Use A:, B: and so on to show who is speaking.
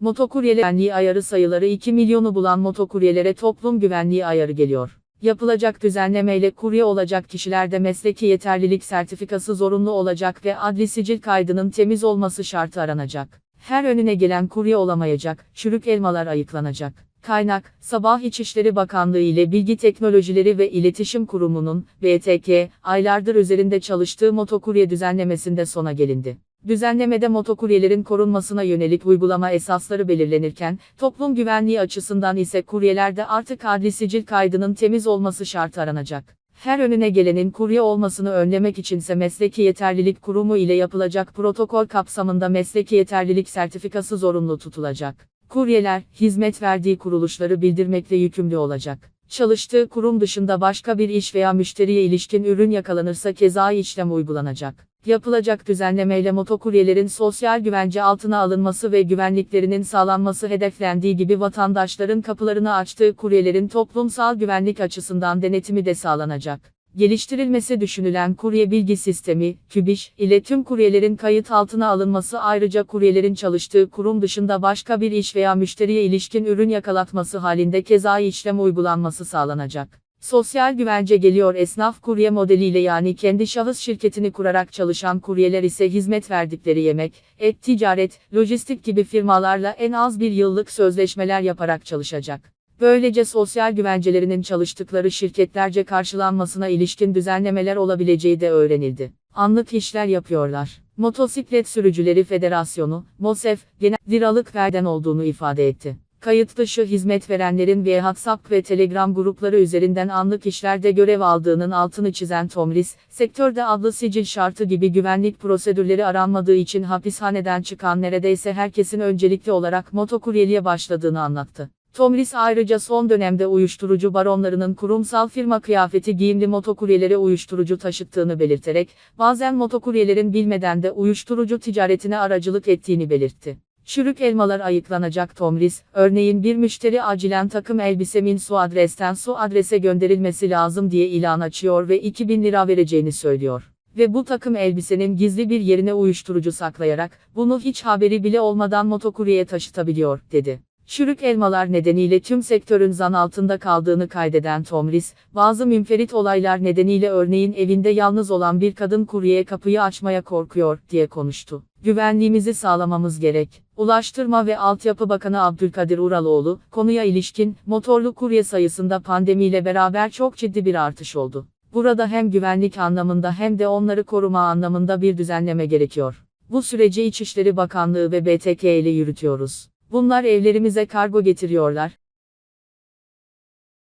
A: Motokurye güvenliği ayarı sayıları 2 milyonu bulan motokuryelere toplum güvenliği ayarı geliyor. Yapılacak düzenlemeyle kurye olacak kişilerde mesleki yeterlilik sertifikası zorunlu olacak ve adli sicil kaydının temiz olması şartı aranacak. Her önüne gelen kurye olamayacak, çürük elmalar ayıklanacak. Kaynak, Sabah İçişleri Bakanlığı ile Bilgi Teknolojileri ve İletişim Kurumu'nun, BTK, aylardır üzerinde çalıştığı motokurye düzenlemesinde sona gelindi. Düzenlemede motokuryelerin korunmasına yönelik uygulama esasları belirlenirken, toplum güvenliği açısından ise kuryelerde artık adli sicil kaydının temiz olması şartı aranacak. Her önüne gelenin kurye olmasını önlemek içinse Mesleki Yeterlilik Kurumu ile yapılacak protokol kapsamında mesleki yeterlilik sertifikası zorunlu tutulacak. Kuryeler, hizmet verdiği kuruluşları bildirmekle yükümlü olacak. Çalıştığı kurum dışında başka bir iş veya müşteriye ilişkin ürün yakalanırsa cezai işlem uygulanacak. Yapılacak düzenlemeyle motokuryelerin sosyal güvence altına alınması ve güvenliklerinin sağlanması hedeflendiği gibi vatandaşların kapılarını açtığı kuryelerin toplumsal güvenlik açısından denetimi de sağlanacak. Geliştirilmesi düşünülen kurye bilgi sistemi, KÜBİŞ, ile tüm kuryelerin kayıt altına alınması ayrıca kuryelerin çalıştığı kurum dışında başka bir iş veya müşteriye ilişkin ürün yakalatması halinde cezai işlem uygulanması sağlanacak. Sosyal güvence geliyor esnaf kurye modeliyle yani kendi şahıs şirketini kurarak çalışan kuryeler ise hizmet verdikleri yemek, et ticaret, lojistik gibi firmalarla en az bir yıllık sözleşmeler yaparak çalışacak. Böylece sosyal güvencelerinin çalıştıkları şirketlerce karşılanmasına ilişkin düzenlemeler olabileceği de öğrenildi. Anlık işler yapıyorlar. Motosiklet Sürücüleri Federasyonu, MOSEF, genel liralık verden olduğunu ifade etti. Kayıt dışı hizmet verenlerin ve WhatsApp ve Telegram grupları üzerinden anlık işlerde görev aldığının altını çizen Tomris, sektörde adlı sicil şartı gibi güvenlik prosedürleri aranmadığı için hapishaneden çıkan neredeyse herkesin öncelikli olarak motokuryeliğe başladığını anlattı. Tomris ayrıca son dönemde uyuşturucu baronlarının kurumsal firma kıyafeti giyimli motokuryelere uyuşturucu taşıttığını belirterek, bazen motokuryelerin bilmeden de uyuşturucu ticaretine aracılık ettiğini belirtti. Çürük elmalar ayıklanacak Tomris, örneğin bir müşteri acilen takım elbisemin su adresten su adrese gönderilmesi lazım diye ilan açıyor ve 2000 lira vereceğini söylüyor. Ve bu takım elbisenin gizli bir yerine uyuşturucu saklayarak, bunu hiç haberi bile olmadan motokuryeye taşıtabiliyor, dedi. Çürük elmalar nedeniyle tüm sektörün zan altında kaldığını kaydeden Tomris, bazı münferit olaylar nedeniyle örneğin evinde yalnız olan bir kadın kuryeye kapıyı açmaya korkuyor, diye konuştu. Güvenliğimizi sağlamamız gerek. Ulaştırma ve Altyapı Bakanı Abdülkadir Uraloğlu, konuya ilişkin, motorlu kurye sayısında pandemiyle beraber çok ciddi bir artış oldu. Burada hem güvenlik anlamında hem de onları koruma anlamında bir düzenleme gerekiyor. Bu süreci İçişleri Bakanlığı ve BTK ile yürütüyoruz. Bunlar evlerimize kargo getiriyorlar,